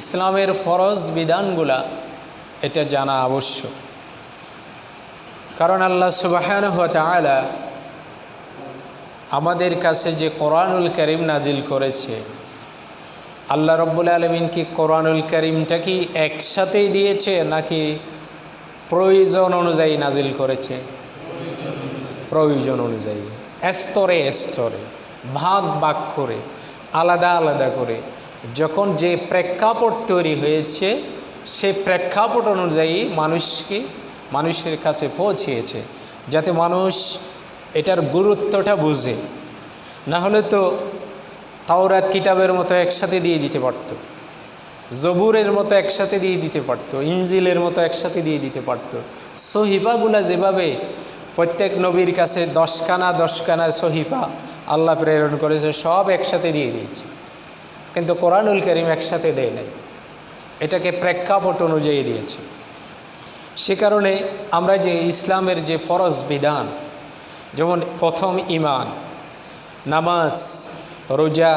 ইসলামের ফরজ বিধানগুলা, এটা জানা আবশ্যক। কারণ আল্লাহ সুবাহান তালা আমাদের কাছে যে কোরআনুল করিম নাজিল করেছে, আল্লাহ রব্বুল আলমিন কি কোরআনুল করিমটা কি একসাথেই দিয়েছে নাকি প্রয়োজন অনুযায়ী নাজিল করেছে? প্রয়োজন অনুযায়ী। স্তরে স্তরে ভাগ ভাগ করে, আলাদা আলাদা করে। যখন যে প্রেক্ষাপট তৈরি হয়েছে, সে প্রেক্ষাপট অনুযায়ী মানুষকে, মানুষের কাছে পৌঁছিয়েছে যাতে মানুষ এটার গুরুত্বটা বুঝে। না হলে তো তাওরাত কিতাবের মতো একসাথে দিয়ে দিতে পারত, জবুরের মতো একসাথে দিয়ে দিতে পারত ইঞ্জিলের মতো একসাথে দিয়ে দিতে পারত। সহিফাগুলা যেভাবে প্রত্যেক নবীর কাছে দশখানা দশখানা সহিফা আল্লাহ প্রেরণ করেছে, সব একসাথে দিয়ে দিয়েছে। কিন্তু কোরআনুল করিম একসাথে দেয় নাই। এটাকে প্রেক্ষাপট অনুযায়ী দিয়েছে। সে কারণে আমরা যে ইসলামের যে ফরজ বিধান, যেমন প্রথম ইমান নামাজ, রোজা,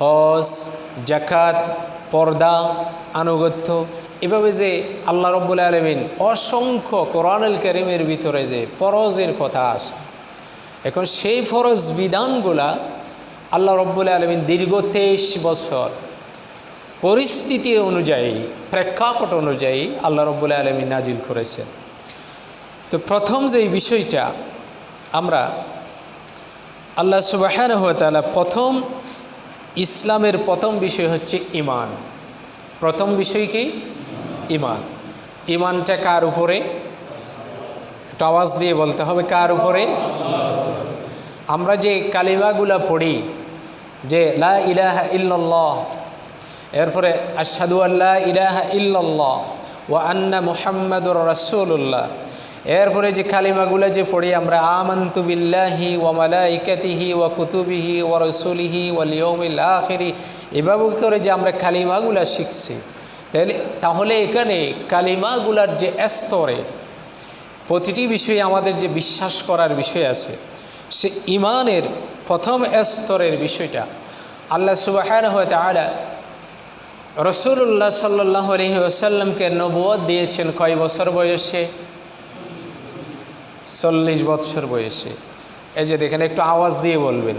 হজ জাকাত পর্দা, আনুগত্য, এভাবে যে আল্লাহ রব্বুল আলমিন অসংখ্য কোরআনুল করিমের ভিতরে যে ফরজের কথা আসে এখন সেই ফরজ বিধানগুলা আল্লাহ রব্বুল আলমিন দীর্ঘ তেইশ বছর পরিস্থিতি অনুযায়ী, প্রেক্ষাপট অনুযায়ী আল্লাহ রব্বুল আলমী নাজিল করেছেন। তো প্রথম যেই বিষয়টা, আমরা আল্লাহ সুবাহান তালা প্রথম ইসলামের প্রথম বিষয় হচ্ছে ইমান প্রথম বিষয় কি? ইমান ইমানটা কার উপরে? একটু আওয়াজ দিয়ে বলতে হবে, কার উপরে? আমরা যে কালিমাগুলা পড়ি যে লা ইলাহা ইল্লাল্লাহ, এরপরে আশহাদু আল্লাহ ইলাহা ইল্লাল্লাহ ও আন্না মুহাম্মাদুর রাসূলুল্লাহ। এরপরে যে কালিমাগুলো যে পড়ি আমরা, আমান্তু বিল্লাহি ওয়া মালাইকাতিহি ওয়া কুতুবিহি ওয়া রাসূলিহি ওয়াল ইয়াউমিল আখিরি এভাবে করে যে আমরা কালিমাগুলা শিখছি। তাহলে তাহলে এখানে কালিমাগুলার যে স্তরে প্রতিটি বিষয়ে আমাদের যে বিশ্বাস করার বিষয় আছে, সে ইমানের প্রথম স্তরের বিষয়টা আল্লাহ সুবাহান হয়তো আলা রসুল্লাহ সাল্লাহ আলহি নবুয় দিয়েছেন কয় বছর বয়সে? চল্লিশ বৎসর বয়সে। এই যে দেখেন, একটু আওয়াজ দিয়ে বলবেন।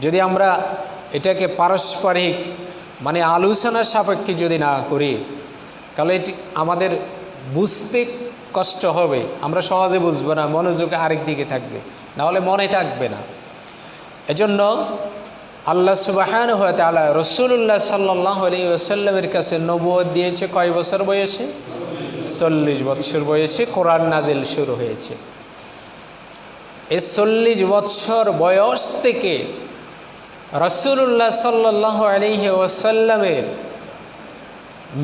যদি আমরা এটাকে পারস্পরিক মানে আলোচনা সাপেক্ষে যদি না করি, তাহলে এটি আমাদের বুঝতে কষ্ট হবে। আমরা সহজে বুঝব না, মনোযোগ আরেক দিকে থাকবে। নাহলে মনে থাকবে না। এজন্য আল্লাহ সুবাহান হয়ে তালা রসুল্লাহ সাল্লাহ আলী ওসাল্লামের কাছে নবুয় দিয়েছে কয় বছর বয়সে? চল্লিশ বৎসর বয়সে কোরআন নাজিল শুরু হয়েছে। এই চল্লিশ বৎসর বয়স থেকে রসুল্লাহ সাল্লাহ আলিহি ওসাল্লামের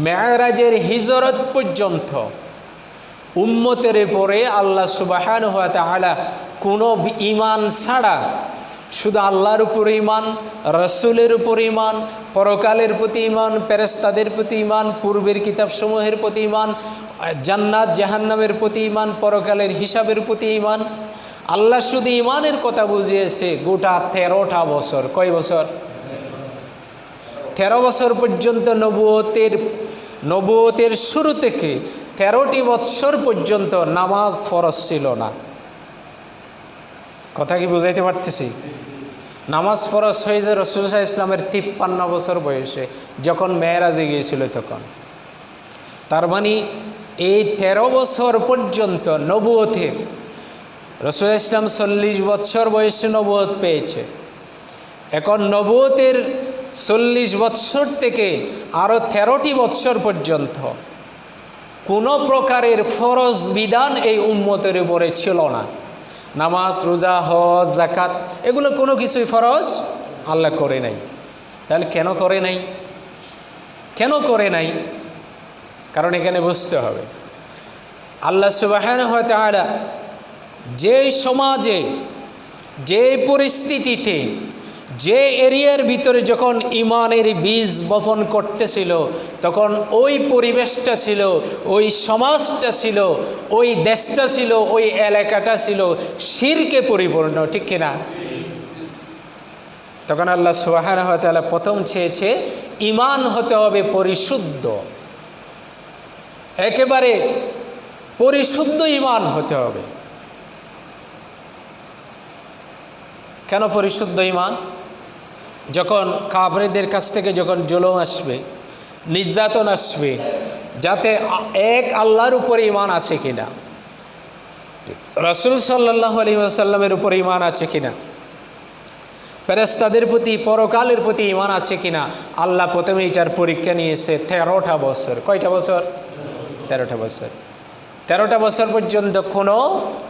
মেয়ারাজের হিজরত পর্যন্ত উম্মতের পরে আল্লাহ সুবাহান হওয়া তাহলা কোনো ইমান ছাড়া শুধু আল্লাহর উপর ইমান রসুলের উপর ইমান পরকালের প্রতি ইমান পেরেস্তাদের প্রতি ইমান পূর্বের কিতাবসমূহের প্রতি ইমান জান্নাত, জাহান্নামের প্রতি ইমান পরকালের হিসাবের প্রতি ইমান আল্লাহ শুধু ইমানের কথা বুঝিয়েছে গোটা তেরোটা বছর। কয় বছর? তেরো বছর পর্যন্ত নবুয়তের নবুয়তের শুরু থেকে তেরোটি বৎসর পর্যন্ত নামাজ ফরজ ছিল না। কথা কি বুঝাইতে পারতেছি? নামাজ ফরজ হয়েছে রসুল্লাহ ইসলামের তিপ্পান্ন বছর বয়সে, যখন মেয়েরাজে গিয়েছিল তখন। তার মানে এই তেরো বছর পর্যন্ত নবুয়তের রসুল ইসলাম চল্লিশ বৎসর বয়সে নবুয়ত পেয়েছে। এখন নবুয়তের চল্লিশ বৎসর থেকে আরও তেরোটি বৎসর পর্যন্ত কোনো প্রকারের ফরজ বিধান এই উম্মতের উপরে ছিল না। নামাজ, রোজা, হজ জাকাত এগুলো কোনো কিছুই ফরজ আল্লাহ করে নাই। তাহলে কেন করে নাই? কেন করে নাই? কারণ এখানে বুঝতে হবে। আল্লাহ সুবাহন হয়তো যে সমাজে, যে পরিস্থিতিতে যে এরিয়ার ভিতরে যখন ইমানের বীজ বপন করতেছিল, তখন ওই পরিবেশটা ছিল, ওই সমাজটা ছিল, ওই দেশটা ছিল, ওই এলাকাটা ছিল শিরকে পরিপূর্ণ, ঠিক কিনা? তখন আল্লাহ সুবাহান তাআলা প্রথম চেয়েছে ইমান হতে হবে পরিশুদ্ধ। একেবারে পরিশুদ্ধ ইমান হতে হবে। কেন পরিশুদ্ধ ইমান যখন কাবরেদের কাছ থেকে যখন জুলুম আসবে, নির্যাতন আসবে, যাতে এক আল্লাহর উপরে ইমান আছে কিনা, রসুল সাল্লাহ আলী আসাল্লামের উপরে ইমান আছে কিনা ফেরেস্তাদের প্রতি, পরকালের প্রতি ইমান আছে কিনা, আল্লাহ প্রথমে এটার পরীক্ষা নিয়েছে তেরোটা বছর। কয়টা বছর? তেরোটা বছর। তেরোটা বছর পর্যন্ত কোনো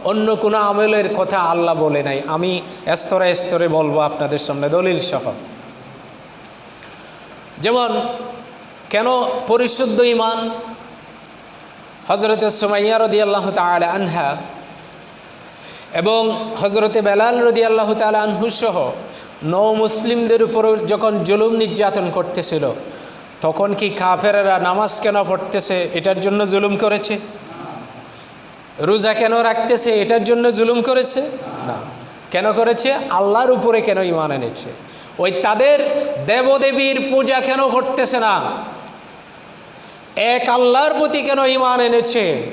অন্য কোনো আমলের কথা আল্লাহ বলে নাই। আমি স্তরে স্তরে বলব আপনাদের সামনে দলিল সহ। যেমন, কেন পরিশুদ্ধ ইমান হজরত সুমাইয়া রদি আল্লাহ তালা আনহা এবং হজরতে বেলাল রদি আল্লাহ তালা আনহু সহ নৌ মুসলিমদের উপর যখন জুলুম নির্যাতন করতেছিল, তখন কি কাফেরেরা নামাজ কেন পড়তেছে? এটার জন্য জুলুম করেছে? রোজা কেন রাখতেছে? এটার জন্য জুলুম করেছে? না। কেন করেছে? আল্লাহর উপরে কেন ইমান এনেছে? ওই তাদের দেবদেবীর পূজা কেন করতেছে না? এক আল্লাহর প্রতি কেন ইমান এনেছে?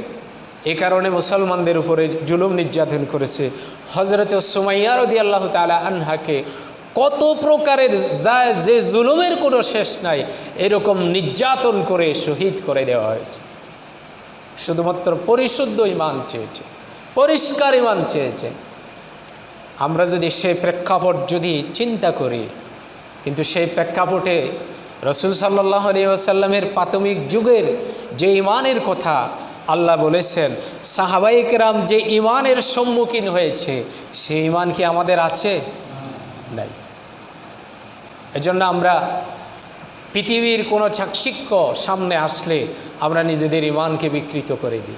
এ কারণে মুসলমানদের উপরে জুলুম নির্যাতন করেছে। হজরত সুমাইয়া রদি আল্লাহ তালা আনহাকে কত প্রকারের যা, যে জুলুমের কোনো শেষ নাই, এরকম নির্যাতন করে শহীদ করে দেওয়া হয়েছে। শুধুমাত্র পরিশুদ্ধ ইমান চেয়েছে, পরিষ্কার ইমান চেয়েছে। আমরা যদি সেই প্রেক্ষাপট যদি চিন্তা করি, কিন্তু সেই প্রেক্ষাপটে রসুল সাল্লাহ আলী আসাল্লামের প্রাথমিক যুগের যে ইমানের কথা আল্লাহ বলেছেন সাহাবাইকেরাম যে ইমানের সম্মুখীন হয়েছে, সেই ইমান কি আমাদের আছে? নাই। এজন্য আমরা পৃথিবীর কোনো চাকচিক্য সামনে আসলে আমরা নিজেদের ইমানকে বিকৃত করে দিই।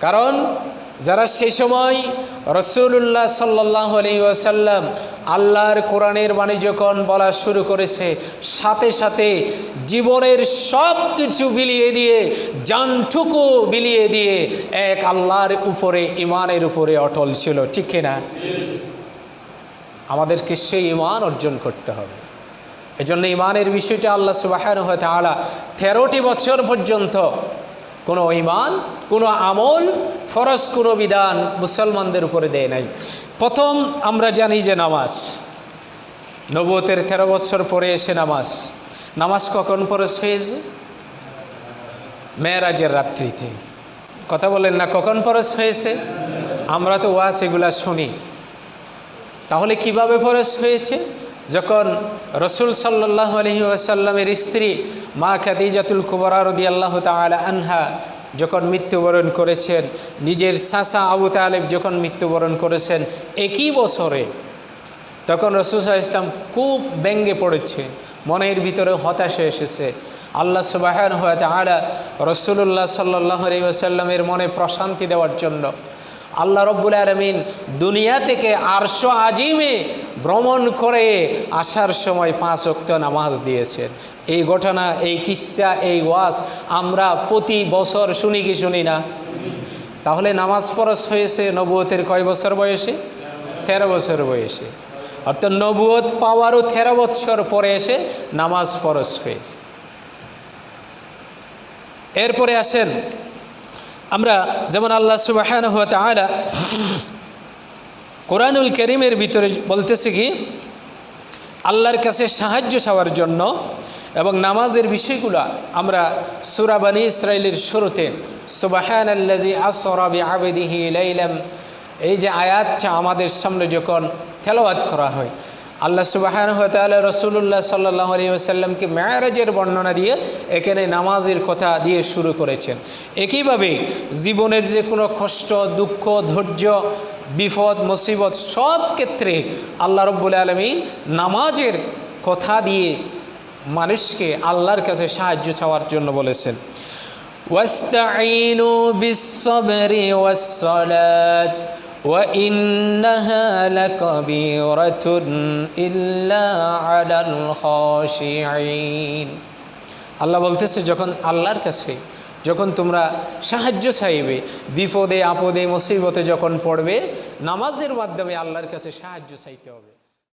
কারণ যারা সেই সময় রসুল্লাহ সাল্লাহ ওয়াসাল্লাম আল্লাহর কোরআনের বাণী যখন বলা শুরু করেছে সাথে সাথে জীবনের সব কিছু বিলিয়ে দিয়ে জানটুকু বিলিয়ে দিয়ে এক আল্লাহর উপরে ইমানের উপরে অটল ছিল ঠিক কিনা? আমাদেরকে সেই ইমান অর্জন করতে হবে। এজন্য ইমানের বিষয়টা আল্লাহ সুবাহান হতে আলা তেরোটি বছর পর্যন্ত কোনো ইমান কোনো আমল ফরজ, কোনো বিধান মুসলমানদের উপরে দেয় নাই। প্রথম আমরা জানি যে নামাজ। নবতের তেরো বছর পরে এসে নামাজ। নামাজ কখন ফরজ হয়েছে? মেয়েরাজের রাত্রিতে। কথা বলেন না, কখন ফরজ হয়েছে? আমরা তো ওয়াস এগুলা শুনি। তাহলে কীভাবে ফরজ হয়েছে? যখন রসুল সাল্লাহ আলহি আসাল্লামের স্ত্রী মা খাদিজাতুল কুবরা রদি আল্লাহ তালা আনহা যখন মৃত্যুবরণ করেছেন, নিজের সাসা আবু তালেব যখন মৃত্যুবরণ করেছেন একই বছরে, তখন রসুল সাল্লাহ ইসলাম খুব ব্যঙ্গে পড়েছে, মনের ভিতরে হতাশা এসেছে। আল্লাহ সুবাহান হয়ে আলা রসুল্লাহ সাল্লাহ আলী আসাল্লামের মনে প্রশান্তি দেওয়ার জন্য, আল্লাহ রব্বুল আলমিন দুনিয়া থেকে আরশো আজিমে ভ্রমণ করে আসার সময় পাঁচ অক্ত নামাজ দিয়েছেন। এই ঘটনা, এই কিসা, এই ওয়াজ আমরা প্রতি বছর শুনি কি শুনি না? তাহলে নামাজ পরশ হয়েছে নবুয়তের কয় বছর বয়সে? তেরো বছর বয়সে। অর্থাৎ নবুয়ত পাওয়ারও তেরো বছর পরে এসে নামাজ পরশ হয়েছে। এরপরে আসেন, আমরা যেমন আল্লাহ সুবাহান হুয়া তালা কোরআনুল করিমের ভিতরে বলতেছে কি, আল্লাহর কাছে সাহায্য চাওয়ার জন্য এবং নামাজের বিষয়গুলো আমরা সুরাবানী ইসরায়েলের শুরুতে সুবাহান এই যে আয়াতটা আমাদের সামনে যখন তেলাওয়াত করা হয়, আল্লাহ সুবাহান হতাল রসুল্লাহ সাল্লাহ আলী আসাল্লামকে ম্যারাজের বর্ণনা দিয়ে এখানে নামাজের কথা দিয়ে শুরু করেছেন। একইভাবে জীবনের যে কোনো কষ্ট, দুঃখ, ধৈর্য বিপদ মুসিবত সব ক্ষেত্রে আল্লাহ রব্বুল আলমী নামাজের কথা দিয়ে মানুষকে আল্লাহর কাছে সাহায্য চাওয়ার জন্য বলেছেন ওয়াস্তাইনু বিশ্বরি ওয়াসসালাত وإنها لكبيرة إلا على الخاشعين আল্লাহ বলতেছে যখন আল্লাহর কাছে যখন তোমরা সাহায্য চাইবে, বিপদে, আপদে, মুসিবতে যখন পড়বে, নামাজের মাধ্যমে আল্লাহর কাছে সাহায্য চাইতে হবে।